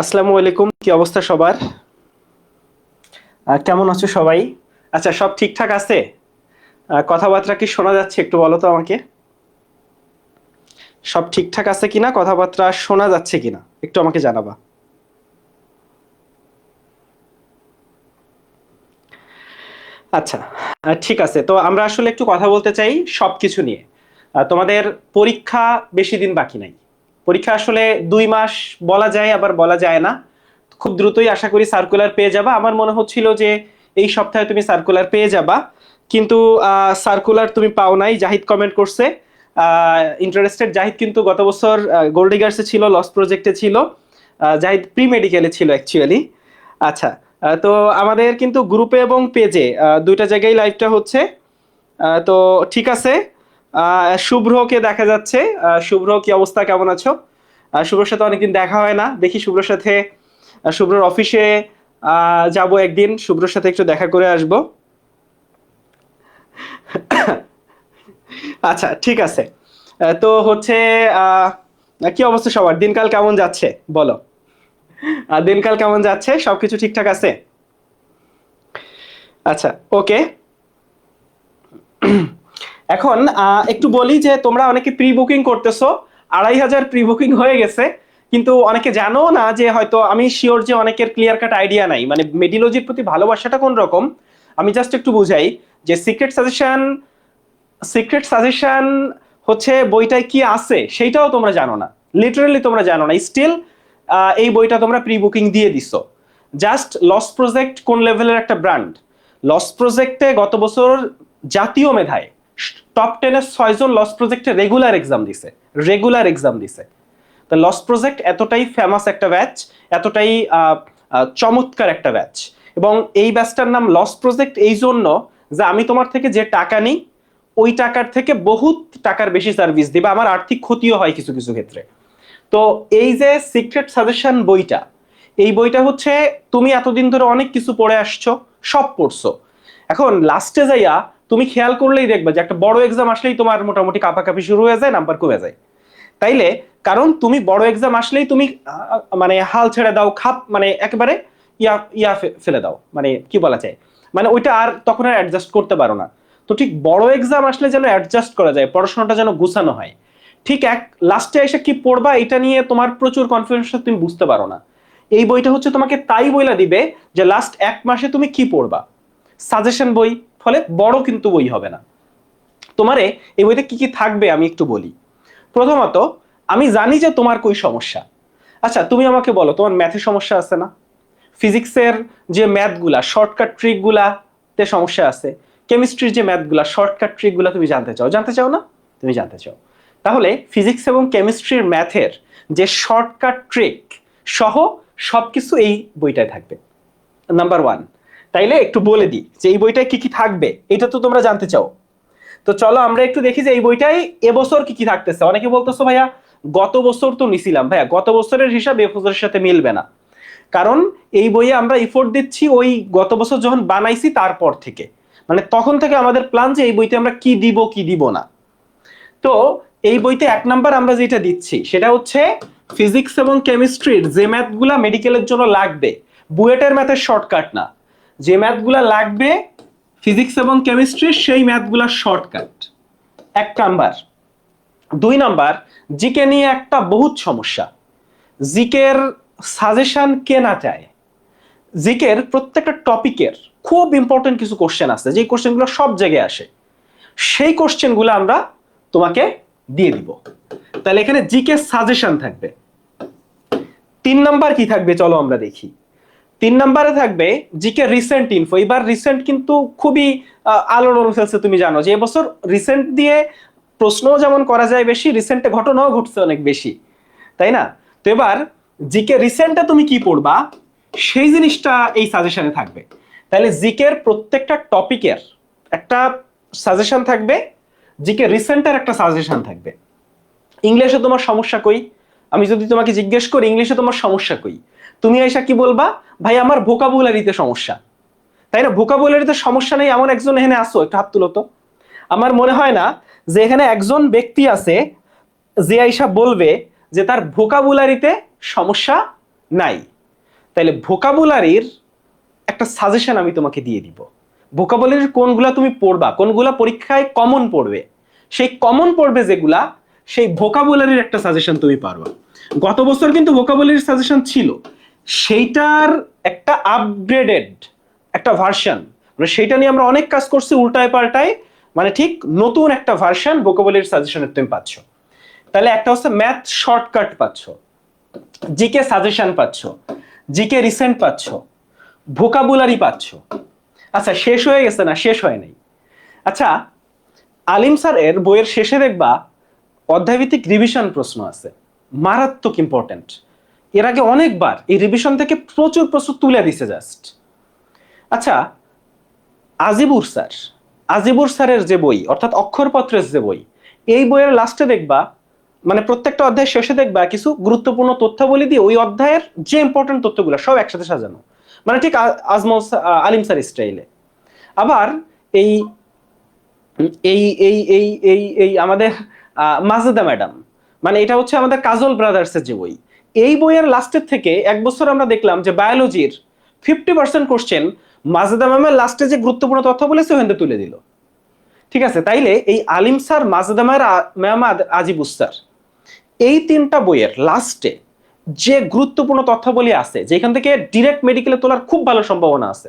আসসালামু আলাইকুম কি অবস্থা সবার? কেমন আছো সবাই? আচ্ছা সব ঠিকঠাক আছে? কথাবার্তা কি শোনা যাচ্ছে একটু বলো তো আমাকে? সব ঠিকঠাক আছে কিনা? কথাবার্তা শোনা যাচ্ছে কিনা? একটু আমাকে জানাবা। আচ্ছা ঠিক আছে। তো আমরা আসলে একটু কথা বলতে চাই সব কিছু নিয়ে তোমাদের পরীক্ষা বেশি দিন বাকি নাই। পরীক্ষা আসলে দুই মাস বলা যায়, আবার বলা যায় না। খুব দ্রুতই আশা করি সার্কুলার পেয়ে যাবা। আমার মনে হচ্ছিল যে এই সপ্তাহে তুমি সার্কুলার পেয়ে যাবা। কিন্তু সার্কুলার তুমি পাও নাই, জাহিদ কমেন্ট করছে। ইন্টারেস্টেড জাহিদ কিন্তু গত বছর গোল্ডিগার্সে ছিল লস প্রজেক্টে ছিল। জাহিদ প্রি মেডিকেলে ছিল অ্যাকচুয়ালি আচ্ছা তো আমাদের কিন্তু গ্রুপে এবং পেজে দুইটা জায়গায় লাইভটা হচ্ছে। তো ঠিক আছে। শুভ্রকে দেখা যাচ্ছে। শুভ্র, কি অবস্থা? কেমন আছো? শুভ্রর সাথে অনেকদিন দেখা হয় না। দেখি শুভ্রর সাথে শুভ্রর অফিসে যাব একদিন। শুভ্রর সাথে একটু দেখা করে আসব। আচ্ছা ঠিক আছে। তো হচ্ছে কি অবস্থা সবার? দিনকাল কেমন যাচ্ছে? বলো। দিনকাল কেমন যাচ্ছে? সবকিছু ঠিকঠাক আছে? আচ্ছা ওকে। এখন একটু বলি যে তোমরা অনেকে প্রি বুকিং করতেছো, আড়াই হাজার প্রি বুকিং হয়ে গেছে, কিন্তু অনেকে জানো না যে হয়তো আমি শিওর যে অনেকের ক্লিয়ার কাট আইডিয়া নাই। মানে মেডিলজির প্রতি ভালোবাসাটা কোন রকম? আমি জাস্ট একটু বুঝাই যে সিক্রেট সাজেশন সিক্রেট সাজেশন হচ্ছে বইটায় কি আছে, সেইটাও তোমরা জানো না। লিটারালি তোমরা জানো না। স্টিল এই বইটা তোমরা প্রি বুকিং দিয়ে দিছো। জাস্ট লস প্রজেক্ট কোন লেভেলের একটা ব্র্যান্ড লস প্রজেক্টে গত বছর জাতীয় মেধায় টপ টেনের ছয়জন লস প্রজেক্টে রেগুলার এক্সাম দিছে। রেগুলার এক্সাম দিছে। তো লস প্রজেক্ট এতটাই ফেমাস একটা ব্যাচ এতটাই চমৎকার একটা ব্যাচ এবং এই ব্যাচটার নাম লস প্রজেক্ট এই জন্য যে আমি তোমার থেকে যে টাকা নিই, ওই টাকার থেকে বহুত টাকার বেশি সার্ভিস দিবা। আমার আর্থিক ক্ষতিও হয় কিছু কিছু ক্ষেত্রে। তো এই যে সিক্রেট সাজেশন বইটা, এই বইটা হচ্ছে তুমি এতদিন ধরে অনেক কিছু পড়ে আসছো, সব পড়ছো। এখন লাস্টে যাইয়া তুমি খেয়াল করলেই দেখবে যে একটা বড় এক্সাম আসলেই তোমার মোটামুটি কাপাকাপি শুরু হয়ে যায় নাম্বার কমে যায়। তাইলে কারণ তুমি বড় এক্সাম আসলেই তুমি মানে হাল ছেড়ে দাও, খাপ মানে একেবারে ইয়া ইয়া ফেলে দাও। মানে কি বলা যায়? মানে ওইটা আর তখন আর অ্যাডজাস্ট করতে পারো না। তো ঠিক বড় এক্সাম আসলে যেন অ্যাডজাস্ট করা যায়, পড়াশোনাটা যেন গুছানো হয়। ঠিক এক লাস্টে এসে কি পড়বা, এটা নিয়ে তোমার প্রচুর কনফিডেন্স তুমি বুঝতে পারো না। এই বইটা হচ্ছে তোমাকে তাই বইলা দিবে যে লাস্ট এক মাসে তুমি কি পড়বা। সাজেশন বই ফলে বড় কিন্তু বই হবে না। তোমারে এই বইতে কি কি থাকবে আমি একটু বলি। প্রথমত, আমি জানি যে তোমার কই সমস্যা। আচ্ছা তুমি আমাকে বলো, তোমার ম্যাথে সমস্যা আছে না? ফিজিক্সের যে ম্যাথগুলা শর্টকাট ট্রিকগুলাতে সমস্যা আছে। কেমিস্ট্রির যে ম্যাথগুলা শর্টকাট ট্রিকগুলা তুমি জানতে চাও। জানতে চাও না? তুমি জানতে চাও। তাহলে ফিজিক্স এবং কেমিস্ট্রির ম্যাথের যে শর্টকাট ট্রিক সহ সবকিছু এই বইটায় থাকবে। নাম্বার ওয়ান তাইলে একটু বলে দিই যে এই বইটায় কি কি থাকবে, এটা তো তোমরা জানতে চাও। তো চলো আমরা একটু দেখি যে এই বইটাই এবছর কি কি থাকতেছে। অনেকে বলতেছো, ভাইয়া, গত বছর তো নিছিলাম। ভাইয়া, গত বছরের হিসাব এ বছরের সাথে মিলবে না। কারণ এই বইয়ে আমরা ইফোর্ট দিচ্ছি ওই গত বছর যখন বানাইছি তারপর থেকে। মানে তখন থেকে আমাদের প্ল্যান যে এই বইতে আমরা কি দিব কি দিব না। তো এই বইতে এক নাম্বার আমরা যেটা দিচ্ছি, সেটা হচ্ছে ফিজিক্স এবং কেমিস্ট্রির যে ম্যাথগুলা মেডিকেলের জন্য লাগবে, বুয়েটের ম্যাথের শর্টকাট না। যে ম্যাথগুলা লাগবে ফিজিক্স এবং কেমিস্ট্রি সেই ম্যাথগুলা শর্টকাট এক নাম্বার। দুই নাম্বার, জিকে নিয়ে একটা বহুত সমস্যা। জিকের সাজেশন কে না চায়? জিকের প্রত্যেকটা টপিকের খুব ইম্পর্টেন্ট কিছু কোশ্চেন আছে যে কোশ্চেনগুলো সব জায়গায় আসে। সেই কোশ্চেনগুলো আমরা তোমাকে দিয়ে দিব। তাহলে এখানে জিকে সাজেশন থাকবে। তিন নাম্বার কি থাকবে চলো আমরা দেখি। তিন নাম্বারে থাকবে জিকে রিসেন্ট ইনফো এবার রিসেন্ট কিন্তু খুবই আলোড়ন ফেলছে, তুমি জানো যে এবছর রিসেন্ট দিয়ে প্রশ্নও যেমন করা যায় বেশি রিসেন্টে ঘটনাও ঘটছে অনেক বেশি, তাই না? তো এবার জিকে রিসেন্টে তুমি কি পড়বা? সেই জিনিসটা এই সাজেশনে থাকবে। তাহলে জিকের প্রত্যেকটা টপিকের একটা সাজেশন থাকবে, জিকে রিসেন্টের একটা সাজেশন থাকবে। ইংলিশে তোমার সমস্যা কই? আমি যদি তোমাকে জিজ্ঞেস করি, ইংলিশে তোমার সমস্যা কই? তুমি আইসা কি বলবা? ভাই, আমার ভোকাবুলারিতে সমস্যা। তাই না? ভোকাবুলারিতে সমস্যা নেই, এমন একজন এখানে আসো, একটু হাত তুলো তো। আমার মনে হয় না যে এখানে একজন ব্যক্তি আছে যে আইসা বলবে যে তার ভোকাবুলারিতে সমস্যা নাই। তাইলে ভোকাবুলারির একটা সাজেশন আমি তোমাকে দিয়ে দিব। ভোকাবুলারির কোনগুলা তুমি পড়বা? কোনগুলা পরীক্ষায় কমন পড়বে? সেই কমন পড়বে যেগুলা, সেই ভোকাবুলারির একটা সাজেশন তুমি পারবা। গত বছর কিন্তু ভোকাবুলারির সাজেশন ছিল। সেইটার একটা আপগ্রেডেড একটা ভার্সন মানে সেইটা নিয়ে আমরা অনেক কাজ করছি উল্টায় পাল্টায়। মানে ঠিক নতুন একটা ভার্সন ভোকাবুলারির সাজেশনের তুমি পাচ্ছ। তাহলে একটা হচ্ছে ম্যাথ শর্টকাট পাচ্ছ। জিকে সাজেশন পাচ্ছ। জিকে রিসেন্ট পাচ্ছ। ভোকাবুলারি পাচ্ছ। আচ্ছা শেষ হয়ে গেছে না? শেষ হয় নাই। আচ্ছা আলিম স্যার এর বইয়ের শেষে দেখবা অধ্যায়ভিত্তিক রিভিশন প্রশ্ন আছে। মারাত্মক ইম্পর্টেন্ট এর আগে অনেকবার এই রিভিশন থেকে প্রচুর প্রশ্ন তুলে দিছে জাস্ট আচ্ছা আজিবুর স্যার, আজিবুর স্যারের যে বই, অর্থাৎ অক্ষরপত্রের যে বই, এই বইয়ের লাস্টে দেখবা মানে প্রত্যেকটা অধ্যায় শেষে দেখবা কিছু গুরুত্বপূর্ণ তথ্যাবলী দিয়ে ওই অধ্যায়ের যে ইম্পর্টেন্ট তথ্যগুলো সব একসাথে সাজানো। মানে ঠিক আজমল আলিম স্যার স্টাইলে আবার এই এই এই এই এই এই আমাদের মাজেদা ম্যাডাম মানে এটা হচ্ছে আমাদের কাজল ব্রাদার্সের যে বই। এই বইয়ের লাস্টের থেকে এক বছর আমরা দেখলাম যে বায়োলজির ফিফটি পার্সেন্ট কোশ্চেন মাজেদা ম্যামের লাস্টে যে গুরুত্বপূর্ণ তথ্য বলেছে ওখান তুলে দিল। ঠিক আছে? তাইলে এই আলিম স্যার, মাজেদা ম্যাম আর ম্যাম আজিবুস স্যার এই তিনটা বইয়ের লাস্টে যে গুরুত্বপূর্ণ তথ্যাবলী আছে যেখান থেকে ডিরেক্ট মেডিকেলে তোলার খুব ভালো সম্ভাবনা আছে,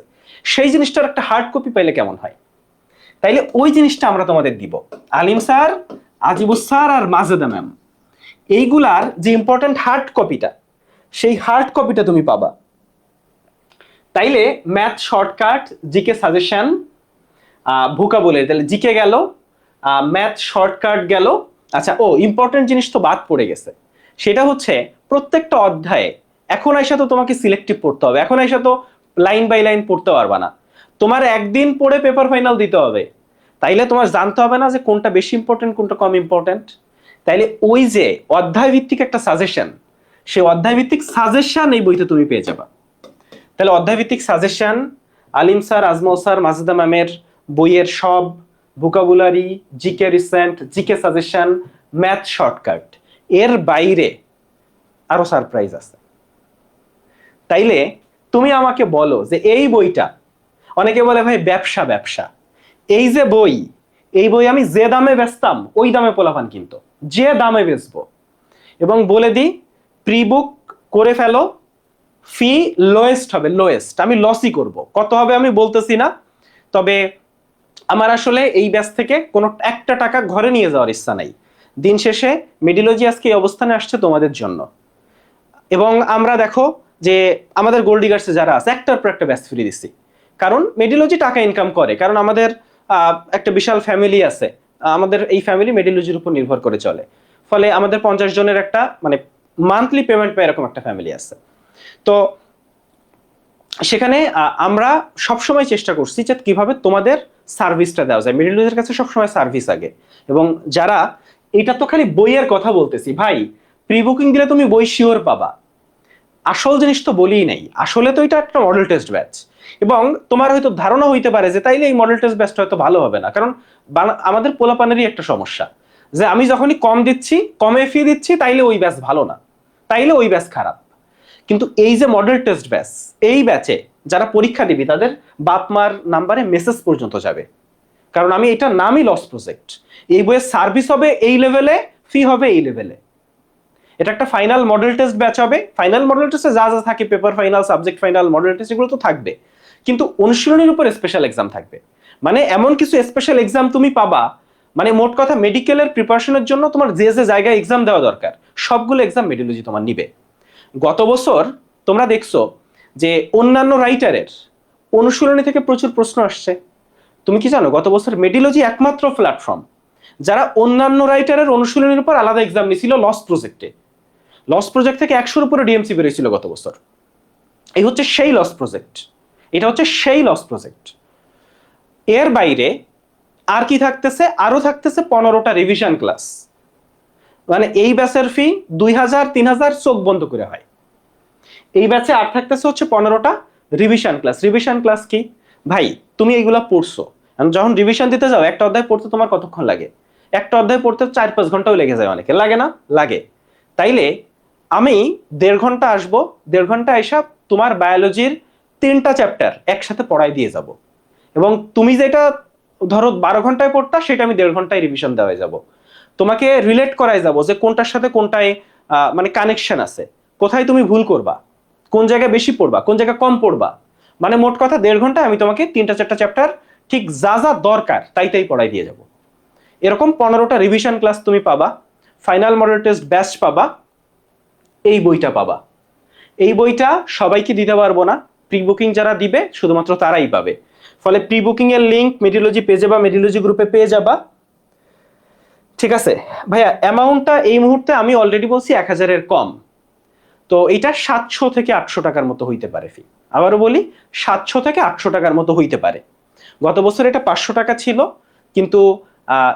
সেই জিনিসটার একটা হার্ড কপি পাইলে কেমন হয়? তাইলে ওই জিনিসটা আমরা তোমাদের দিব। আলিম স্যার আজিবুস স্যার আর মাজেদা ম্যাম এইগুলার যে ইম্পর্টেন্ট হার্ড কপিটা সেই হার্ড কপিটা তুমি পাবা। তাইলে ম্যাথ শর্টকাট জিকে সাজেশন ভুকা বলে তাহলে জিকে গেল ম্যাথ শর্টকাট গেল। আচ্ছা ও ইম্পর্টেন্ট জিনিস তো বাদ পড়ে গেছে। সেটা হচ্ছে প্রত্যেকটা অধ্যায়ে এখন আইসা তো তোমাকে সিলেক্টিভ পড়তে হবে। এখন আইসা তো লাইন বাই লাইন পড়তে পারবা না। তোমার একদিন পড়ে পেপার ফাইনাল দিতে হবে। তাইলে তোমার জানতে হবে না যে কোনটা বেশি ইম্পর্টেন্ট কোনটা কম ইম্পর্টেন্ট তাইলে ওই যে অধ্যায় ভিত্তিক একটা সাজেশন সেই অধ্যায় ভিত্তিক সাজেশন এই বইতে তুমি পেয়ে যাবা। তাহলে অধ্যায় ভিত্তিক suggestion Alim sir, Ajmal sir, Majeda ম্যামের বইয়ের সব vocabulary GK recent GK suggestion math shortcut এর বাইরে আরও সারপ্রাইজ আছে। তাইলে তুমি আমাকে বলো যে এই বইটা, অনেকে বলে ভাই ব্যবসা ব্যবসা। এই যে বই, এই বই আমি যে দামে বেচতাম, ওই দামে পোলাপান কিন্তু। যে দামে বেচবো। এবং বলে দিই প্রি বুক করে ফেলো ফি লোয়েস্ট হবে লোয়েস্ট আমি লসই করব। কত হবে আমি বলতেছি না, তবে আমার আসলে এই ব্যাচ থেকে কোনো একটা টাকা ঘরে নিয়ে যাওয়ার ইচ্ছা নাই। দিন শেষে মেডিলজি আজকে এই অবস্থানে আসছে তোমাদের জন্য। এবং আমরা দেখো যে আমাদের গোল্ডিগার্সে যারা আছে, একটার পর একটা ব্যাচ ফ্রি দিচ্ছি। কারণ মেডিলজি টাকা ইনকাম করে, কারণ আমাদের একটা বিশাল ফ্যামিলি আছে। আমাদের এই ফ্যামিলি মেডিলজির উপর নির্ভর করে চলে। ফলে আমাদের পঞ্চাশ জনের একটা মানে মান্থলি পেমেন্ট পায় এরকম একটা ফ্যামিলি আছে। তো সেখানে আমরা সবসময় চেষ্টা করছি যে কীভাবে তোমাদের সার্ভিসটা দেওয়া যায়। মিডিল কাছে সবসময় সার্ভিস আগে। এবং যারা, এটা তো খালি বইয়ের কথা বলতেছি, ভাই প্রি বুকিং দিলে তুমি বই শিওর পাবা। আসল জিনিস তো বলিই নাই। আসলে তো এটা একটা মডেল টেস্ট ব্যাচ এবং তোমার হয়তো ধারণা হইতে পারে যে তাইলে এই মডেল টেস্ট ব্যাচটা হয়তো ভালো হবে না। কারণ আমাদের পোলাপানেরই একটা সমস্যা যে আমি যখনই কম দিচ্ছি, কমে ফি দিচ্ছি, তাইলে ওই ব্যাচ ভালো না। তাইলে ওই ব্যাচ খারাপ। কিন্তু এই যে মডেল টেস্ট ব্যাচ এই ব্যাচে যারা পরীক্ষা দিবি, তাদের বাপ মার নাম্বারে মেসেজ পর্যন্ত যাবে। কারণ আমি এটা নামই লস প্রজেক্ট এই বইয়ের সার্ভিস হবে এই লেভেলে ফি হবে এই লেভেলে এটা একটা ফাইনাল মডেল টেস্ট ব্যাচ হবে। ফাইনাল মডেল টেস্টে যা যা থাকে paper final subject final model test এগুলো তো থাকবে। কিন্তু অনুশীলনের উপর স্পেশাল এক্সাম থাকবে। মানে এমন কিছু স্পেশাল এক্সাম তুমি পাবা মানে মোট কথা মেডিকেলের প্রিপারেশনের জন্য তোমার যে যে জায়গায় এক্সাম দেওয়া দরকার, সবগুলো এক্সাম মেডিওলজি তোমার নিবে। গত বছর তোমরা দেখছ যে অন্যান্য রাইটারের অনুশীলনী থেকে প্রচুর প্রশ্ন আসছে। তুমি কি জানো, গত বছর মেডিলজি একমাত্র প্ল্যাটফর্ম যারা অন্যান্য রাইটারের অনুশীলনের উপর আলাদা এক্সাম নিয়েছিল লস প্রজেক্টে লস প্রজেক্ট থেকে একশোর উপরে ডিএমসি বেরিয়েছিল গত বছর। এই হচ্ছে সেই লস প্রজেক্ট এটা হচ্ছে সেই লস প্রজেক্ট এর বাইরে আর কি থাকতেছে? আরও থাকতেছে পনেরোটা রিভিশন ক্লাস মানে এই ব্যাচের ফি দুই হাজার, তিন হাজার চোখ বন্ধ করে হয়। এই ব্যাচে আর থাকতেছে হচ্ছে পনেরোটা রিভিশন ক্লাস রিভিশন ক্লাস কি? ভাই, তুমি এইগুলা পড়ছো। যখন রিভিশন দিতে যাও, একটা অধ্যায় পড়তে তোমার কতক্ষণ লাগে? একটা অধ্যায় পড়তে চার পাঁচ ঘন্টাও লেগে যায় অনেকে। লাগে না? লাগে। তাইলে আমি দেড় ঘণ্টা আসব। দেড় ঘণ্টা এসব তোমার বায়োলজির তিনটা চ্যাপ্টার একসাথে পড়াই দিয়ে যাব। এবং তুমি যেটা ধরো বারো ঘন্টায় পড়তা, সেটা আমি দেড় ঘন্টায় রিভিশন দেওয়াই যাব। তোমাকে রিলেট করাই যাব যে কোনটার সাথে কোনটায় মানে কানেকশন আছে। কোথায় তুমি ভুল করবা? কোন জায়গায় বেশি পড়বা? কোন জায়গায় কম পড়বা? মানে মোট কথা দেড় ঘন্টায় আমি তোমাকে তিনটা, চারটা চ্যাপ্টার ঠিক যা যা দরকার তাই তাই পড়াই দিয়ে যাব। এরকম পনেরোটা রিভিশন ক্লাস তুমি পাবা ফাইনাল মডেল টেস্ট ব্যাচ পাবা, এই বইটা পাবা। এই বইটা সবাইকে দিতে পারব না। প্রি বুকিং যারা দিবে, শুধুমাত্র তারাই পাবে। ফলে প্রি বুকিং এর লিংক মেডিলজি পেজে বা মেডিলজি গ্রুপে পেয়ে যাবা। ঠিক আছে? ভাইয়া অ্যামাউন্টটা এই মুহূর্তে আমি অলরেডি বলছি এক হাজারের কম। তো এটা সাতশো থেকে আটশো টাকার মতো হইতে পারে ফি আবারও বলি, সাতশো থেকে আটশো টাকার মতো হইতে পারে। গত বছর এটা পাঁচশো টাকা ছিল, কিন্তু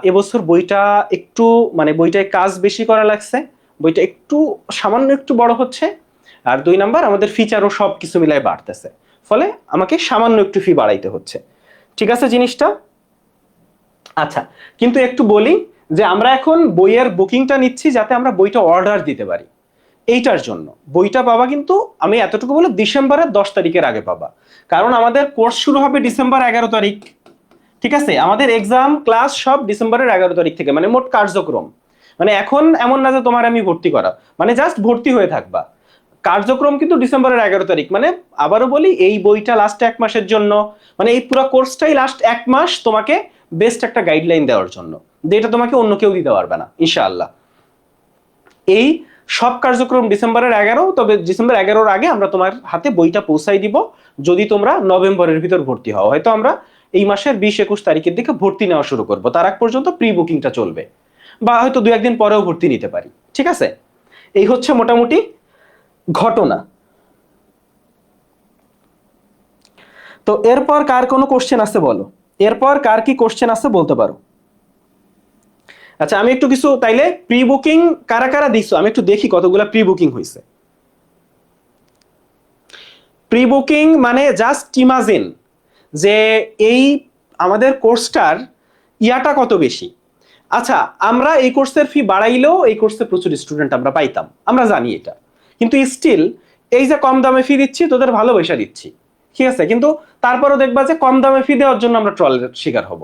এবছর বইটা একটু মানে বইটায় কাজ বেশি করা লাগছে। বইটা একটু, সামান্য একটু বড় হচ্ছে। আর দুই নাম্বার, আমাদের ফিচারও সব কিছু মিলায় বাড়তেছে। ফলে আমাকে সামান্য একটু ফি বাড়াইতে হচ্ছে। ঠিক আছে জিনিসটা? আচ্ছা কিন্তু একটু বলি যে আমরা এখন বইয়ের বুকিংটা নিচ্ছি যাতে আমরা বইটা অর্ডার দিতে পারি। এইটার জন্য। বইটা পাবা কিন্তু আমি এতটুকু বলে ডিসেম্বরের দশ তারিখের আগে পাবা। কারণ আমাদের কোর্স শুরু হবে ডিসেম্বর এগারো তারিখ। ঠিক আছে? আমাদের এক্সাম ক্লাস সব ডিসেম্বরের এগারো তারিখ থেকে মানে মোট কার্যক্রম। মানে এখন এমন না যে তোমার আমি ভর্তি করা মানে জাস্ট ভর্তি হয়ে থাকবা। কার্যক্রম কিন্তু ডিসেম্বরের এগারো তারিখ। মানে আবারও বলি, এই বইটা লাস্ট এক মাসের জন্য মানে এই পুরো কোর্সটাই লাস্ট এক মাস তোমাকে বেস্ট একটা গাইডলাইন দেওয়ার জন্য। যেটা তোমাকে অন্য কেউ দিতে পারবে না, ইনশাআল্লাহ। এই সব কার্যক্রম ডিসেম্বরের এগারো, তবে ডিসেম্বর এগারোর আগে আমরা তোমার হাতে বইটা পৌঁছাই দিব, যদি তোমরা নভেম্বরের ভিতর ভর্তি হও। হয়তো আমরা এই মাসের বিশ একুশ তারিখের দিকে ভর্তি নেওয়া শুরু করব। তার আগ পর্যন্ত প্রি বুকিংটা চলবে। বা হয়তো দু একদিন পরেও ভর্তি নিতে পারি। ঠিক আছে? এই হচ্ছে মোটামুটি ঘটনা। তো এরপর কার কোনো কোশ্চেন আছে বলো? এরপর কার কি কোশ্চেন আছে বলতে পারো। আচ্ছা আমি একটু কিছু তাইলে প্রি বুকিং কারা কারা দিছো? আমি একটু দেখি কতগুলা প্রি বুকিং হয়েছে প্রি বুকিং মানে জাস্ট ইমাজিন যে এই আমাদের কোর্সটার ইয়াটা কত বেশি। আচ্ছা আমরা এই কোর্সের ফি বাড়াইলেও এই কোর্সে প্রচুর স্টুডেন্ট আমরা পাইতাম। আমরা জানি এটা। কিন্তু স্টিল এই যে কম দামে ফি দিচ্ছি, তোদের ভালোবাসা দিচ্ছি। ঠিক আছে? কিন্তু তারপরও দেখবা যে কম দামে ফি দেওয়ার জন্য আমরা ট্রলের শিকার হব।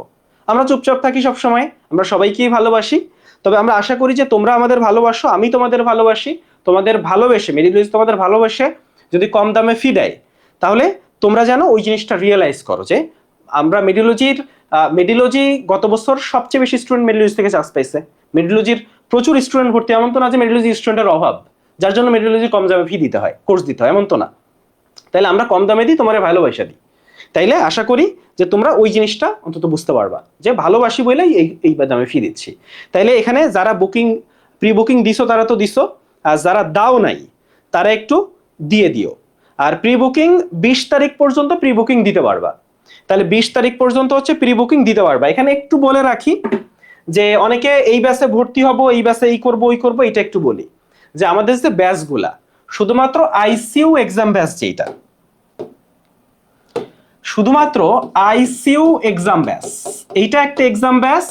আমরা চুপচাপ থাকি সব সময় আমরা সবাইকেই ভালোবাসি। তবে আমরা আশা করি যে তোমরা আমাদের ভালোবাসো, আমি তোমাদের ভালোবাসি, তোমাদের ভালোবেসে মেডিলজি তোমাদের ভালোবেসে যদি কম দামে ফি দেয়, তাহলে তোমরা যেন ওই জিনিসটা রিয়েলাইজ করো যে আমরা মেডিলজির মেডিলজি গত বছর সবচেয়ে বেশি স্টুডেন্ট মেডিলজি থেকে চান্স পাইছে। মেডিলজির প্রচুর স্টুডেন্ট ভর্তি, এমন তো না যে মেডিলজি স্টুডেন্টের অভাব। যার জন্য মেডিলজি কম দামে ফি দিতে হয় কোর্স দিতে হয়, এমন তো না। তাইলে আমরা কম দামে দিই, তোমার ভালোবাসা দিই। তাইলে আশা করি যে তোমরা ওই জিনিসটা অন্তত বুঝতে পারবা, যে ভালোবাসি বলেই এই এই দামে ফি দিচ্ছি। তাইলে এখানে যারা বুকিং প্রি বুকিং দিছো তারা তো দিছো, আর যারা দাও নাই, তারা একটু দিয়ে দিও। আর প্রি বুকিং বিশ তারিখ পর্যন্ত প্রি বুকিং দিতে পারবা। তাহলে বিশ তারিখ পর্যন্ত হচ্ছে প্রি বুকিং দিতে পারবা। এখানে একটু বলে রাখি যে অনেকে এই ব্যাচে ভর্তি হব, এই ব্যাচে এই করব, ওই করব, এটা একটু বলি। যে আমাদের যে ব্যাচগুলা, শুধুমাত্র আইসিইউ এক্সাম ব্যাচ যেটা শুধুমাত্র আইসিইউ এক্সাম ব্যাচ এইটা একটা এক্সাম ব্যাচ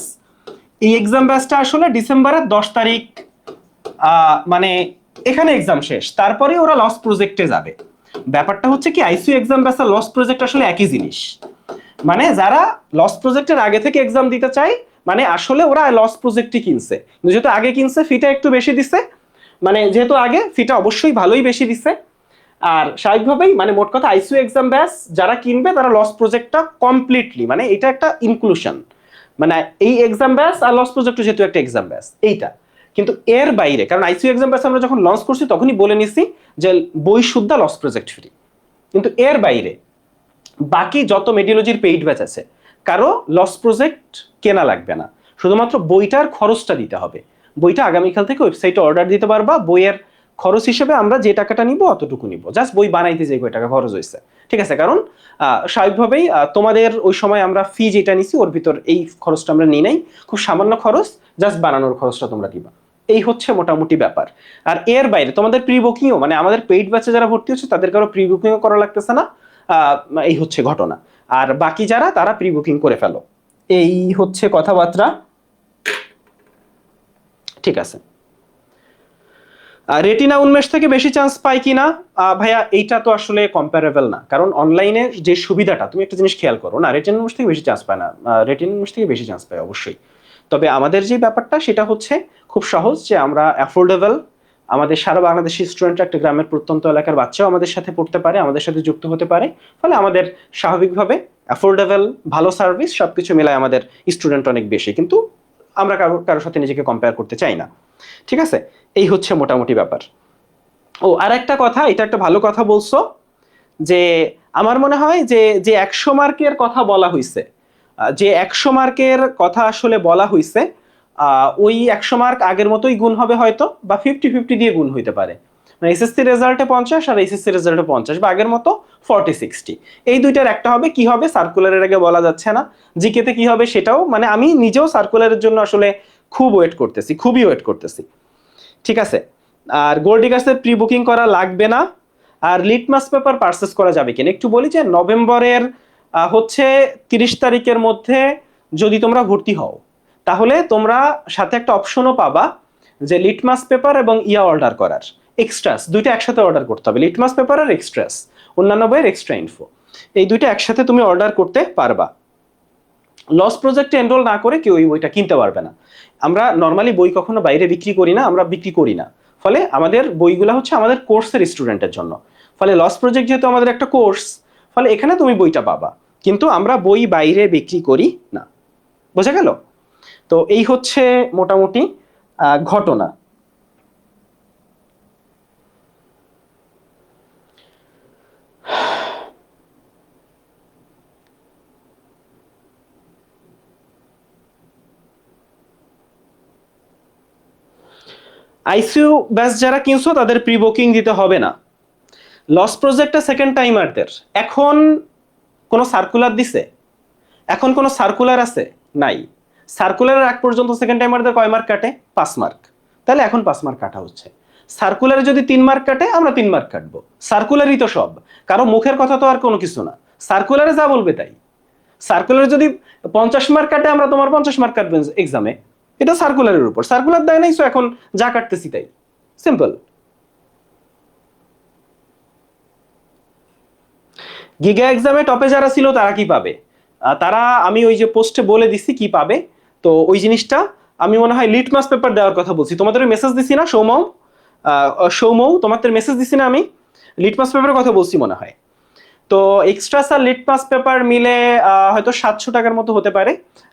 এই এক্সাম ব্যাচটা আসলে ডিসেম্বরের দশ তারিখ মানে এখানে এক্সাম শেষ তারপরে ওরা লস প্রজেক্টে যাবে। ব্যাপারটা হচ্ছে কি আইসিউ এক্সাম ব্যাচ আর লস প্রজেক্ট আসলে একই জিনিস। মানে যারা লস প্রজেক্টের আগে থেকে এক্সাম দিতে চায় মানে আসলে ওরা লস প্রজেক্টই কিনছে। যেহেতু আগে কিনছে ফিটা একটু বেশি দিছে মানে যেহেতু আগে ফিটা অবশ্যই ভালোই বেশি দিছে। আর স্বাভাবিকভাবেই মানে মোট কথা আইসিউ এক্সাম ব্যাস যারা কিনবে তারা লস প্রজেক্টটা কমপ্লিটলি মানে এটা একটা ইনক্লুশন মানে এই এক্সাম ব্যাস আর লস প্রজেক্ট যেহেতু একটা এক্সাম ব্যাস এইটা। কিন্তু এর বাইরে, কারণ আইসিউ এক্সাম ব্যাস আমরা যখন লঞ্চ করছি তখনই বলে নিছি যে বই শুদ্ধা লস প্রজেক্ট ফ্রি কিন্তু এর বাইরে বাকি যত মেডিওলজির পেইড ব্যাচ আছে, কারও লস প্রজেক্ট কেনা লাগবে না। শুধুমাত্র বইটার খরচটা দিতে হবে। বইটা আগামীকাল থেকে ওয়েবসাইটে অর্ডার দিতে পারবা। বইয়ের খরচ হিসেবে আমরা যে টাকাটা নিব অতটুকু নিব। জাস্ট বই বানাইতে যে কয় টাকা খরচ হয়েছে ঠিক আছে? কারণ স্বাভাবিকভাবেই তোমাদের ওই সময় আমরা ফি যেটা নিছি, ওর ভিতর এই খরচটা আমরা নিই নাই। খুব সামান্য খরচ জাস্ট বানানোর খরচটা তোমরা দিবা। এই হচ্ছে মোটামুটি ব্যাপার। আর এর বাইরে, তোমাদের প্রি বুকিংও মানে আমাদের পেইড ব্যাচে যারা ভর্তি হচ্ছে, তাদের কারও প্রি বুকিংও করা লাগতেছে না। এই হচ্ছে ঘটনা। আর বাকি যারা, তারা প্রি বুকিং করে ফেলো। এই হচ্ছে কথাবার্তা। ঠিক আছে। রেটিনা উন্মেষ থেকে বেশি চান্স পাই কিনা? আহ, ভাইয়া এইটা তো আসলে কম্পারেবল না। কারণ অনলাইনে যে সুবিধাটা তুমি একটা জিনিস খেয়াল করো না রেটিনা উন্মেষ থেকে বেশি চান্স পায় না। রেটিনা উন্মেষ থেকে বেশি চান্স পায় অবশ্যই। তবে আমাদের যে ব্যাপারটা সেটা হচ্ছে খুব সহজ যে আমরা অ্যাফোর্ডেবল আমাদের সারা বাংলাদেশি স্টুডেন্টরা একটা গ্রামের প্রত্যন্ত এলাকার বাচ্চাও আমাদের সাথে পড়তে পারে আমাদের সাথে যুক্ত হতে পারে। ফলে আমাদের স্বাভাবিকভাবে অ্যাফোর্ডেবল ভালো সার্ভিস সবকিছু মিলায় আমাদের স্টুডেন্ট অনেক বেশি। কিন্তু আমরা কারও কারোর সাথে নিজেকে কম্পেয়ার করতে চাই না। ঠিক আছে? এই হচ্ছে মোটামুটি ব্যাপার। ও, আর একটা কথা, এটা একটা ভালো কথা বলছো, যে আমার মনে হয় যে যে একশো মার্কের কথা বলা হয়েছে যে একশো মার্কের কথা আসলে বলা হয়েছে ওই একশো মার্ক আগের মতোই গুণ হবে হয়তো, বা ফিফটি ফিফটি দিয়ে গুণ হইতে পারে। মানে এসএসসি রেজাল্টে পঞ্চাশ আর এসএসসি রেজাল্টে পঞ্চাশ, বা আগের মতো ফর্টি সিক্সটি এই দুইটার একটা হবে, কি হবে? সার্কুলারের আগে বলা যাচ্ছে না। জিকেতে কি হবে সেটাও মানে আমি নিজেও সার্কুলারের জন্য আসলে খুব ওয়েট করতেছি, খুবই ওয়েট করতেছি। ঠিক আছে? আর গোল্ড ডিগার্সের প্রি বুকিং করা লাগবে না। আর লিটমাস পেপার পারচেস করা যাবে কিনা? একটু বলি যে নভেম্বরের হচ্ছে তিরিশ তারিখের মধ্যে যদি তোমরা ভর্তি হও, তাহলে তোমরা সাথে একটা অপশনও পাবা যে লিটমাস পেপার এবং ইয়া অর্ডার করার। এক্সট্রাস দুইটা একসাথে অর্ডার করতে হবে। লিটমাস পেপার আর এক্সট্রাস অন্যান্য বইয়ের এক্সট্রা ইনফো এই দুইটা একসাথে তুমি অর্ডার করতে পারবা। লস প্রজেক্টে এনরোল না করে কেউ ওই বইটা কিনতে পারবে না। আমরা নর্মালি বই কখনো বাইরে বিক্রি করি না, আমরা বিক্রি করি না। ফলে আমাদের বইগুলো হচ্ছে আমাদের কোর্সের স্টুডেন্টের জন্য। ফলে লস প্রজেক্ট যেহেতু আমাদের একটা কোর্স ফলে এখানে তুমি বইটা পাবা। কিন্তু আমরা বই বাইরে বিক্রি করি না। বোঝা গেল? তো এই হচ্ছে মোটামুটি ঘটনা। আইসিইউ ব্যাচ যারা কিনছো, তাদের প্রি বুকিং দিতে হবে না। লস প্রজেক্টটা সেকেন্ড টাইমারদের এখন কোনো সার্কুলার দিছে? এখন কোনো সার্কুলার আছে? নাই। সার্কুলারের আগ পর্যন্ত সেকেন্ড টাইমারদের কয় মার্ক কাটে? পাঁচ মার্ক তাহলে এখন পাঁচ মার্ক কাটা হচ্ছে। সার্কুলারে যদি তিন মার্ক কাটে, আমরা তিন মার্ক কাটবো। সার্কুলারই তো সব। কারও মুখের কথা তো আর কোনো কিছু না। সার্কুলারে যা বলবে তাই। সার্কুলারে যদি পঞ্চাশ মার্ক কাটে, আমরা তোমার পঞ্চাশ মার্ক কাটবেন এক্সামে এটা সার্কুলারের উপর। সার্কুলার দেয় নাই তো এখন যা কাটতেছি তাই। সিম্পল গিগা এক্সামে টপে যারা ছিল, তারা কি পাবে? তারা, আমি ওই যে পোস্টে বলে দিছি কি পাবে। তো ওই জিনিসটা আমি মনে হয় লিটমাস পেপার দেওয়ার কথা বলছি। তোমাদের মেসেজ দিছি না সৌমৌ সৌমৌ তোমাদের মেসেজ দিছি না আমি? লিটমাস পেপারের কথা বলছি মনে হয়। তো এক্সট্রাস আর লিটমাস পেপার মিলে হয়তো সাতশো টাকার মতো হতে পারে,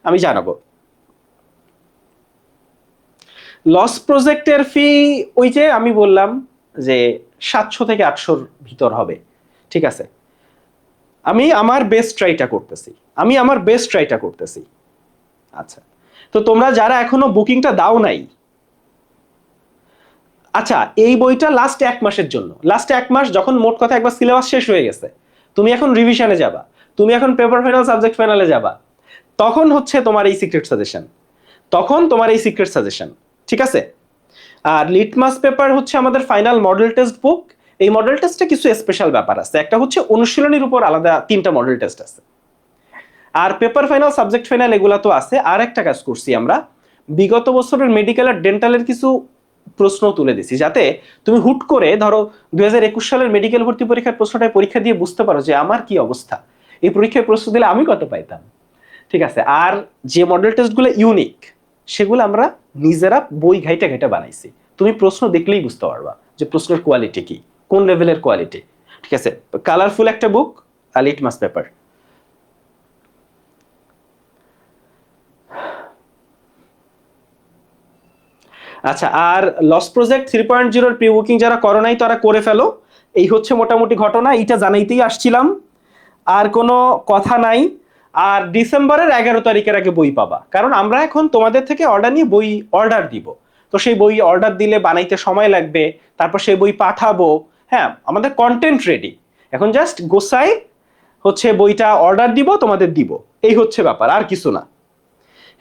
আমি জানাব। লস প্রজেক্টের ফি ওই যে আমি বললাম যে সাতশো থেকে আটশোর ভিতর হবে। ঠিক আছে? আমি আমার বেস্ট ট্রাইটা করতেছি। আমি আমার বেস্ট ট্রাইটা করতেছি। আচ্ছা। তো তোমরা যারা এখনও বুকিংটা দাও নাই আচ্ছা এই বইটা লাস্ট এক মাসের জন্য। লাস্ট এক মাস যখন মোট কথা একবার সিলেবাস শেষ হয়ে গেছে, তুমি এখন রিভিশনে যাবা। তুমি এখন পেপার ফাইনাল সাবজেক্ট ফাইনালে যাবা। তখন হচ্ছে তোমার এই সিক্রেট সাজেশন তখন তোমার এই সিক্রেট সাজেশন ঠিক আছে? আর লিটমাস পেপার হচ্ছে আমাদের ফাইনাল মডেল টেস্ট বুক এই মডেল টেস্টে কিছু স্পেশাল ব্যাপার আছে। একটা হচ্ছে অনুশীলনীর উপর আলাদা তিনটা মডেল টেস্ট আছে। আর পেপার ফাইনাল সাবজেক্ট ফাইনাল এগুলা তো আছে। আর একটা কাজ করছি আমরা। বিগত বছরের মেডিকেল আর ডেন্টালের কিছু প্রশ্ন তুলে দিছি। যাতে তুমি হুট করে ধরো দুই হাজার একুশ সালের মেডিকেল ভর্তি পরীক্ষার প্রশ্নটায় পরীক্ষা দিয়ে বুঝতে পারো যে আমার কি অবস্থা। এই পরীক্ষায় প্রশ্ন দিলে আমি কত পাইতাম। ঠিক আছে? আর যে মডেল টেস্টগুলো ইউনিক সেগুলো আমরা নিজেরা বই ঘাইটা ঘাইটা বানাইছি। তুমি প্রশ্ন দেখলেই বুঝতে পারবা যে প্রশ্নের কোয়ালিটি কি, কোন লেভেলের কোয়ালিটি ঠিক আছে? কালারফুল একটা বুক আর লিটমাস পেপার আচ্ছা আর লস প্রজেক্ট থ্রি পয়েন্ট জিরোর প্রি বুকিং যারা করো নাই, তারা করে ফেলো। এই হচ্ছে মোটামুটি ঘটনা, এইটা জানাইতেই আসছিলাম। আর কোনো কথা নাই। আর ডিসেম্বরের এগারো তারিখের আগে বই পাবা। কারণ আমরা এখন তোমাদের থেকে অর্ডার নিয়ে বই অর্ডার দিব। তো সেই বই অর্ডার দিলে বানাইতে সময় লাগবে, তারপর সেই বই পাঠাবো। হ্যাঁ আমাদের কন্টেন্ট রেডি এখন জাস্ট গোসাই হচ্ছে বইটা অর্ডার দিব, তোমাদের দিব। এই হচ্ছে ব্যাপার, আর কিছু না।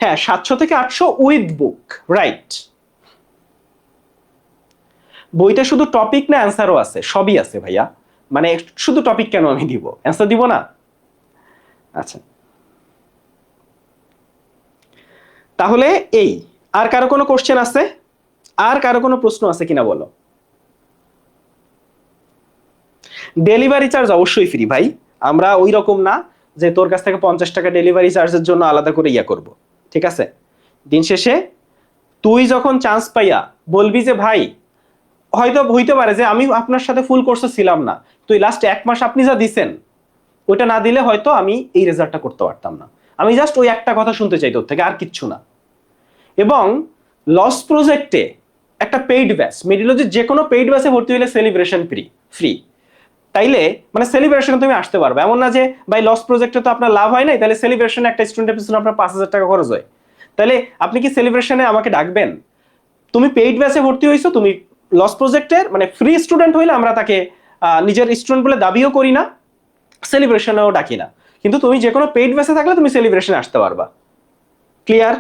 হ্যাঁ সাতশো থেকে আটশো উইথ বুক রাইট বইটা শুধু টপিক না অ্যান্সারও আছে, সবই আছে ভাইয়া। মানে শুধু টপিক কেন আমি দিব? অ্যান্সার দিব না? আচ্ছা। তাহলে এই, আর কারও কোনো কোশ্চেন আছে? আর কারও কোনো প্রশ্ন আছে কিনা বলো? ডেলিভারি চার্জ অবশ্যই ফ্রি ভাই। আমরা ওই রকম না যে তোর কাছ থেকে পঞ্চাশ টাকা ডেলিভারি চার্জের জন্য আলাদা করে ইয়া করব। ঠিক আছে? দিন শেষে তুই যখন চান্স পাইয়া বলবি যে, ভাই, হয়তো হইতে পারে যে আমি আপনার সাথে ফুল কোর্সে ছিলাম না। তুই লাস্ট এক মাস আপনি যা দিছেন, ওইটা না দিলে হয়তো আমি এই রেজাল্টটা করতে পারতাম না। আমি জাস্ট ওই একটা কথা শুনতে চাই তোর থেকে, আর কিচ্ছু না। এবং লস প্রজেক্টে একটা পেইড ব্যাচ মেডিলজির যে কোনো পেইড ব্যাচে ভর্তি হলে সেলিব্রেশন ফ্রি ফ্রি তাইলে মানে সেলিব্রেশনে তুমি আসতে পারবে। এমন না যে, ভাই লস প্রজেক্টে তো আপনার লাভ হয় নাই, তাহলে সেলিব্রেশনে একটা স্টুডেন্টের পিছনে আপনার পাঁচ হাজার টাকা খরচ হয়। তাহলে আপনি কি সেলিব্রেশনে আমাকে ডাকবেন? তুমি পেইড ব্যাচে ভর্তি হয়েছো তুমি লস প্রজেক্টের মানে ফ্রি স্টুডেন্ট হইলে আমরা তাকে নিজের স্টুডেন্ট বলে দাবিও করি না সেলিব্রেশনেও ডাকি না। কিন্তু তুমি যে কোনো পেইড ব্যাচে থাকলে তুমি সেলিব্রেশনে আসতে পারবা। ক্লিয়ার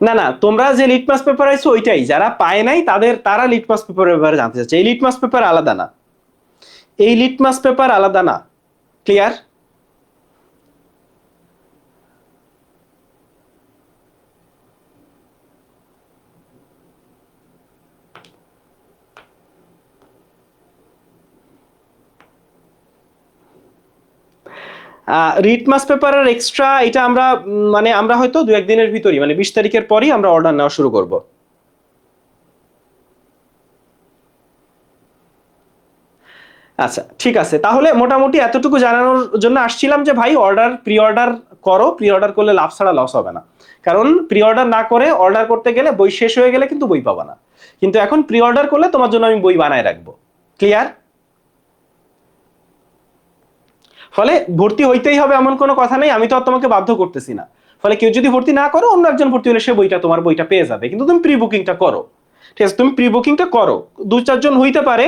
না না, তোমরা যে লিটমাস পেপার আইছো ওইটাই। যারা পায় নাই, তাদের, তারা লিটমাস পেপারের ব্যাপারে জানতে চাচ্ছে। এই লিটমাস পেপার আলাদা না। এই লিটমাস পেপার আলাদা না। ক্লিয়ার রিটমাস পেপারের এক্সট্রা এটা আমরা মানে আমরা হয়তো দু একদিনের ভিতরই মানে বিশ তারিখের পরই আমরা অর্ডার নেওয়া শুরু করব। আচ্ছা ঠিক আছে। তাহলে মোটামুটি এতটুকু জানানোর জন্য আসছিলাম যে, ভাই অর্ডার প্রি অর্ডার করো। প্রি অর্ডার করলে লাভ ছাড়া লস হবে না। কারণ প্রি অর্ডার না করে অর্ডার করতে গেলে বই শেষ হয়ে গেলে কিন্তু বই পাবা না। কিন্তু এখন প্রি অর্ডার করলে তোমার জন্য আমি বই বানায় রাখব। ক্লিয়ার ফলে ভর্তি হইতেই হবে এমন কোনো কথা নেই আমি তো আর তোমাকে বাধ্য করতেছি না। ফলে কেউ যদি ভর্তি না করো অন্য একজন ভর্তি হলে সে বইটা তোমার বইটা পেয়ে যাবে। কিন্তু তুমি প্রি বুকিংটা করো। ঠিক আছে তুমি প্রি বুকিংটা করো। দু চারজন হইতে পারে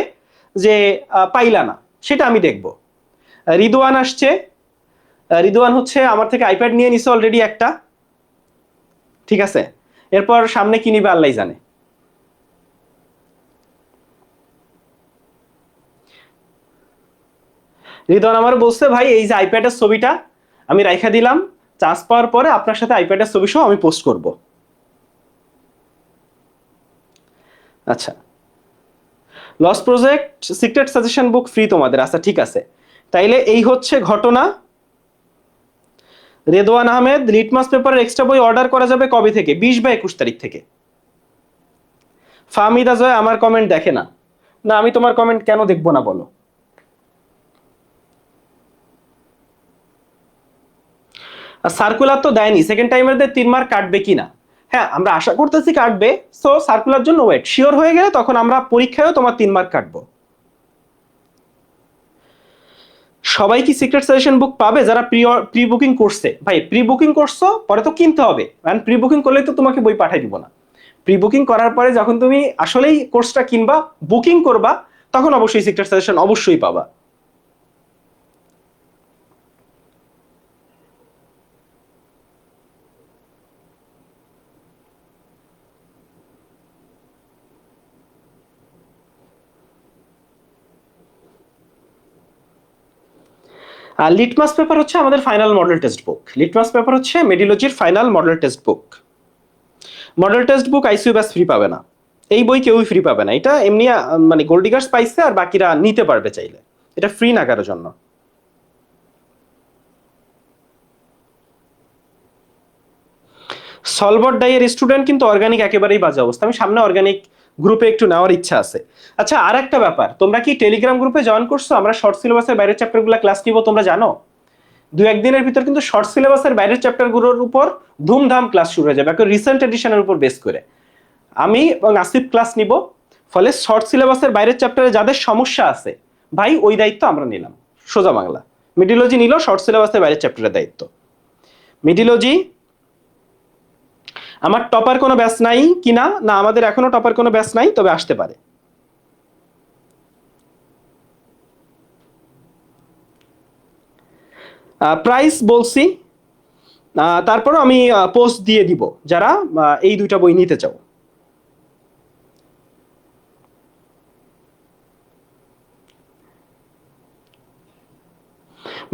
যে পাইলা না সেটা আমি দেখব। আহ, রিদওয়ান আসছে। আহ, রিদওয়ান হচ্ছে আমার থেকে আইপ্যাড নিয়ে নিছে অলরেডি একটা। ঠিক আছে? এরপর সামনে কি নিবে আল্লাহ জানে। রিদওয়ান আমার বলছে, ভাই, এই যে আইপ্যাডের ছবিটা আমি রাইখা দিলাম, চার্জ পাওয়ার পরে আপনার সাথে আইপ্যাডের ছবি সহ আমি পোস্ট করব। আচ্ছা। Loss project secret suggestion book free তোমাদের। আচ্ছা ঠিক আছে। তাইলে এই হচ্ছে ঘটনা। রেদোয়ান আহমেদ লিটমাস পেপারের এক্সট্রা বই অর্ডার করা যাবে কবে থেকে? বিশ বা একুশ তারিখ থেকে। ফাহমিদা জয়, আমার কমেন্ট দেখে না। না, আমি তোমার কমেন্ট কেন দেখব না বলো? সার্কুলার তো দেয়নি সেকেন্ড টাইমের তিন মার্ক কাটবে কিনা? হ্যাঁ আমরা আশা করতেছি কাটবে সো সার্কুলার জন্য ওয়েট শিওর হয়ে গেলে তখন আমরা পরীক্ষায়ও তোমার তিন মার্ক কাটবো। সবাই কি সিক্রেট সাজেশন বুক পাবে যারা প্রি প্রি বুকিং করছে? ভাই প্রি বুকিং করছ, পরে তো কিনতে হবে। কারণ প্রি বুকিং করলেই তো তোমাকে বই পাঠাই দিব না। প্রি বুকিং করার পরে যখন তুমি আসলেই কোর্সটা কিনবা বুকিং করবা, তখন অবশ্যই সিক্রেট সাজেশন অবশ্যই পাবা। আর লিটমাস পেপার হচ্ছে আমাদের final model test book litmus paper হচ্ছে মেডিলজির final model test book model test book ICU batch free পাবে না। এই বই কেউই ফ্রি পাবে না। এটা এমনি মানে গোল্ডিগার্স পাইছে আর বাকিরা নিতে পারবে চাইলে। এটা ফ্রি না কারোর জন্য। সলভর ডাইয়ের স্টুডেন্ট কিন্তু অর্গানিক একেবারেই বাজে অবস্থা। আমি সামনে অর্গানিক গ্রুপে একটু নেওয়ার ইচ্ছা আছে। আচ্ছা আর একটা ব্যাপার। তোমরা কি টেলিগ্রাম গ্রুপে জয়েন করছ? আমরা শর্ট সিলেবাসের বাইরের চ্যাপ্টারগুলো ক্লাস নিব, তোমরা জানো? দু একদিনের ভিতর কিন্তু শর্ট সিলেবাসের বাইরের চ্যাপ্টারগুলোর উপর ধুমধাম ক্লাস শুরু হয়ে যাবে রিসেন্ট এডিশনের উপর বেস করে। আমি এবং আসিফ ক্লাস নিব, ফলে শর্ট সিলেবাসের বাইরের চ্যাপ্টারে যাদের সমস্যা আছে, ভাই, ওই দায়িত্ব আমরা নিলাম। সোজা বাংলা। মিডিলজি নিল শর্ট সিলেবাসের বাইরের চ্যাপ্টারের দায়িত্ব। মিডিলজি আমার টপার কোনো ব্যাস নাই কিনা? না, আমাদের এখনও টপার কোনো ব্যাস নাই, তবে আসতে পারে। প্রাইস বলছি। তারপর আমি পোস্ট দিয়ে দিব, যারা এই দুইটা বই নিতে চাও।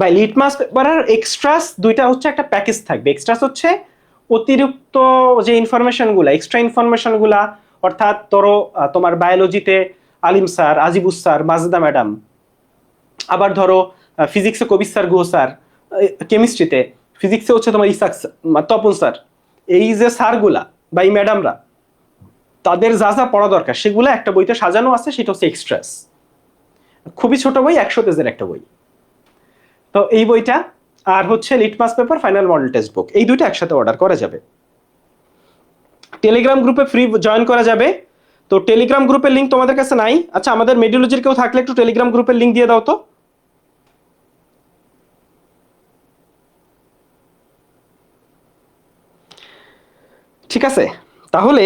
ভাই লিটমাস পেপার আর এক্সট্রাস দুইটা হচ্ছে একটা প্যাকেজ থাকবে। এক্সট্রাস হচ্ছে অতিরিক্ত যে ইনফরমেশনগুলো এক্সট্রা ইনফরমেশনগুলা অর্থাৎ ধরো তোমার বায়োলজিতে Alim sir Ajibus sir Majeda madam আবার ধরো ফিজিক্সে কবির স্যার গুহ স্যার কেমিস্ট্রিতে ফিজিক্সে হচ্ছে তোমার ইসাক তপন স্যার এই যে স্যারগুলা বা এই ম্যাডামরা তাদের যা যা পড়া দরকার, সেগুলো একটা বইতে সাজানো আছে, সেটা হচ্ছে এক্সট্রাস খুবই ছোট বই, একশো পেজের একটা বই। তো এই বইটা আর হচ্ছে litmus paper final model text book এই দুইটা একসাথে অর্ডার করা যাবে। টেলিগ্রাম গ্রুপে ফ্রি জয়েন করা যাবে। তো টেলিগ্রাম গ্রুপের লিংক তোমাদের কাছে নাই। আচ্ছা আমাদের মেডিওলজির কেউ থাকলে একটু টেলিগ্রাম গ্রুপের লিংক দিয়ে দাও তো। ঠিক আছে? তাহলে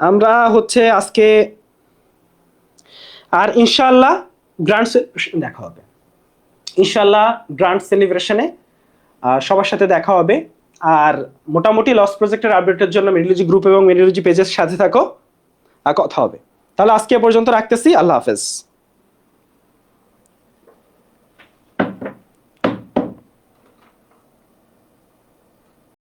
আমরা হচ্ছে আজকে আর ইনশাআল্লাহ গ্র্যান্ড দেখা হবে ইনশাআল্লাহ গ্রান্ড সেলিব্রেশনে সবার সাথে দেখা হবে। আর মোটামুটি লস প্রজেক্টের আপডেটের জন্য মেডিলজি গ্রুপ এবং মেডিলজি পেজের সাথে থাকো কথা হবে। তাহলে আজকে পর্যন্ত রাখতেছি, আল্লাহ হাফেজ।